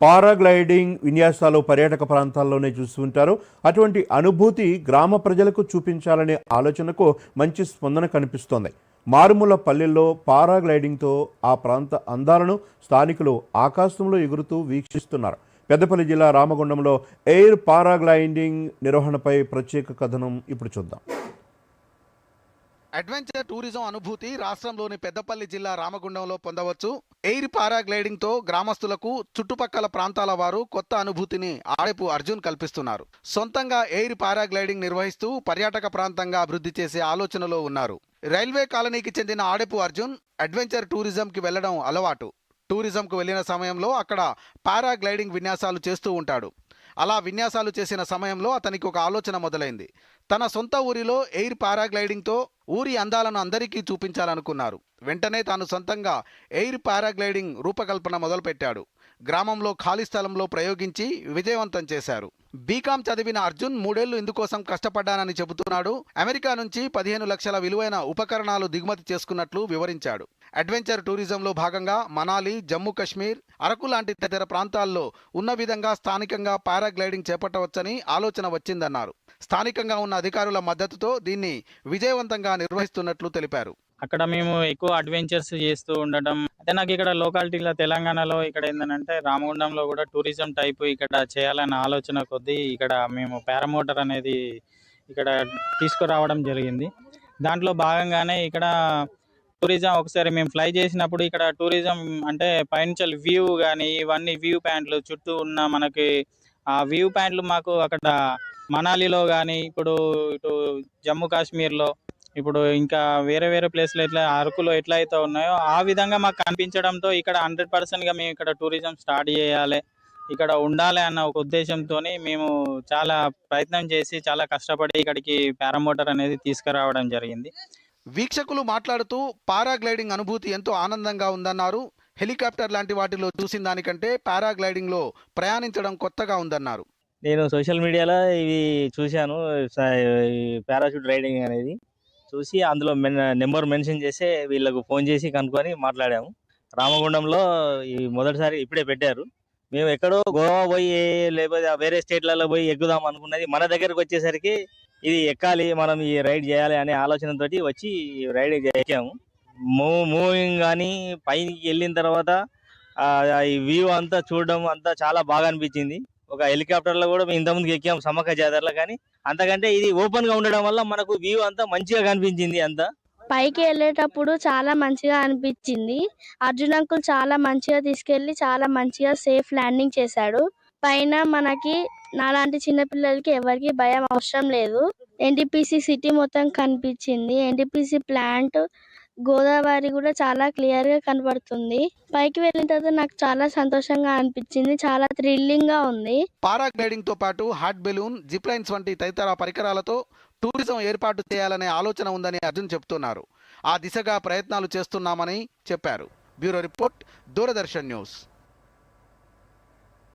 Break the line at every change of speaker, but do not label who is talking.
Paragliding విన్యాసాలు పర్యాటక ప్రాంతాల్లోనే చూస్తుంటారు అటువంటి అనుభూతి గ్రామ ప్రజలకు చూపించాలనే ఆలోచనకు మంచి స్పందన కనిపిస్తోంది. మారుమూల పల్లెల్లో పారాగ్లైడింగ్తో ఆ ప్రాంత అందాలను స్థానికులు ఆకాశంలో ఎగురుతూ వీక్షిస్తున్నారు. పెద్దపల్లి జిల్లా రామగుండంలో ఎయిర్ పారాగ్లైడింగ్ నిర్వహణపై ప్రత్యేక కథనం ఇప్పుడు చూద్దాం.
అడ్వెంచర్ టూరిజం అనుభూతి రాష్ట్రంలోని పెద్దపల్లి జిల్లా రామగుండంలో పొందవచ్చు. ఎయిర్ పారాగ్లైడింగ్తో గ్రామస్తులకు చుట్టుపక్కల ప్రాంతాల వారు కొత్త అనుభూతిని ఆడపు అర్జున్ కల్పిస్తున్నారు. సొంతంగా ఎయిర్ పారాగ్లైడింగ్ నిర్వహిస్తూ పర్యాటక ప్రాంతంగా అభివృద్ధి చేసే ఆలోచనలో ఉన్నారు. రైల్వే కాలనీకి చెందిన ఆడపు అర్జున్ అడ్వెంచర్ టూరిజంకి వెళ్ళడం అలవాటు. టూరిజంకు వెళ్ళిన సమయంలో అక్కడ పారాగ్లైడింగ్ విన్యాసాలు చేస్తూ ఉంటాడు. అలా విన్యాసాలు చేసిన సమయంలో అతనికి ఒక ఆలోచన మొదలైంది. తన సొంత ఊరిలో ఎయిర్ పారాగ్లైడింగ్తో ఊరి అందాలను అందరికీ చూపించాలనుకున్నారు. వెంటనే తాను సొంతంగా ఎయిర్ పారాగ్లైడింగ్ రూపకల్పన మొదలుపెట్టాడు. గ్రామంలో ఖాళీ స్థలంలో ప్రయోగించి విజయవంతం చేశారు. బీకాం చదివిన అర్జున్ మూడేళ్ళు ఇందుకోసం కష్టపడ్డానని చెబుతున్నాడు. అమెరికా నుంచి పదిహేను లక్షల విలువైన ఉపకరణాలు దిగుమతి చేసుకున్నట్లు వివరించాడు. అడ్వెంచర్ టూరిజంలో భాగంగా మనాలి జమ్మూ కాశ్మీర్ అరకు లాంటి తదితర ప్రాంతాల్లో ఉన్న విధంగా స్థానికంగా పారాగ్లైడింగ్ చేపట్టవచ్చని ఆలోచన వచ్చిందన్నారు. స్థానికంగా ఉన్న అధికారుల మద్దతుతో దీన్ని విజయవంతంగా నిర్వహిస్తున్నట్లు తెలిపారు.
అక్కడ మేము ఎక్కువ అడ్వెంచర్స్ చేస్తూ ఉండటం. అయితే నాకు ఇక్కడ లోకాలిటీలో తెలంగాణలో ఇక్కడ ఏంటంటే రామగుండంలో కూడా టూరిజం టైప్ ఇక్కడ చేయాలన్న ఆలోచన కొద్దీ ఇక్కడ మేము పారామోటర్ అనేది ఇక్కడ తీసుకురావడం జరిగింది. దాంట్లో భాగంగానే ఇక్కడ టూరిజం ఒకసారి మేము ఫ్లై చేసినప్పుడు ఇక్కడ టూరిజం అంటే పైనుంచి వ్యూ కానీ ఇవన్నీ వ్యూ ప్యాంట్లు చుట్టూ ఉన్న మనకి ఆ వ్యూ ప్యాంట్లు మాకు అక్కడ మనాలిలో కానీ ఇప్పుడు ఇటు జమ్మూ కాశ్మీర్లో ఇప్పుడు ఇంకా వేరే వేరే ప్లేస్లో ఎట్లా అరకులో ఎట్లా అయితే ఉన్నాయో ఆ విధంగా మాకు కనిపించడంతో ఇక్కడ హండ్రెడ్ పర్సెంట్గా మేము ఇక్కడ టూరిజం స్టార్ట్ చేయాలి ఇక్కడ ఉండాలి అన్న ఒక ఉద్దేశంతో మేము చాలా ప్రయత్నం చేసి చాలా కష్టపడి ఇక్కడికి పారామోటర్ అనేది తీసుకురావడం జరిగింది.
వీక్షకులు మాట్లాడుతూ పారాగ్లైడింగ్ అనుభూతి ఎంతో ఆనందంగా ఉందన్నారు. హెలికాప్టర్ లాంటి వాటిలో చూసిన దానికంటే పారాగ్లైడింగ్లో ప్రయాణించడం కొత్తగా ఉందన్నారు.
నేను సోషల్ మీడియాలో ఇవి చూశాను పారాషూట్ రైడింగ్ అనేది. చూసి అందులో నెంబర్ మెన్షన్ చేసి వీళ్ళకు ఫోన్ చేసి కనుక్కొని మాట్లాడాము. రామగుండంలో ఈ మొదటిసారి ఇప్పుడే పెట్టారు. మేము ఎక్కడో గోవా పోయి లేకపోతే వేరే స్టేట్లలో పోయి ఎక్కుదాం అనుకున్నది. మన దగ్గరకు వచ్చేసరికి ఇది ఎక్కాలి మనం ఈ రైడ్ చేయాలి అనే ఆలోచనతోటి వచ్చి రైడ్ ఎక్కాము. మూవ్ మూవింగ్ కానీ పైకి వెళ్ళిన తర్వాత ఈ వ్యూ అంతా చూడడం అంతా చాలా బాగా అనిపించింది. ఒక హెలికాప్టర్లో కూడా మేము ఇంతకుముందు ఎక్కాం సమ్మక్క జాతరలో కానీ. అంతకంటే ఇది ఓపెన్గా ఉండడం వల్ల మనకు వ్యూ అంతా మంచిగా కనిపించింది అంతా.
పైకి వెళ్ళేటప్పుడు చాలా మంచిగా అనిపించింది. అర్జున్ అంకుల్ చాలా మంచిగా తీసుకెళ్ళి చాలా మంచిగా సేఫ్ ల్యాండింగ్ చేశాడు. పైన మనకి నాలాంటి చిన్న పిల్లలకి ఎవరికి భయం అవసరం లేదు. ఎన్టీపీసీ సిటీ మొత్తం కనిపించింది. ఎన్టీపీసీ ప్లాంట్ గోదావరి కూడా చాలా క్లియర్గా కనబడుతుంది. పైకి వెళ్ళిన తర్వాత నాకు చాలా సంతోషంగా అనిపించింది. చాలా థ్రిల్లింగ్గా ఉంది.
పారాగ్లైడింగ్తో పాటు హాట్ బెలూన్ జిప్ లైన్స్ వంటి తదితర పరికరాలతో టూరిజం ఏర్పాటు చేయాలనే ఆలోచన ఉందని అర్జున్ చెప్తున్నారు. ఆ దిశగా ప్రయత్నాలు చేస్తున్నామని చెప్పారు. Bureau report Doordarshan news.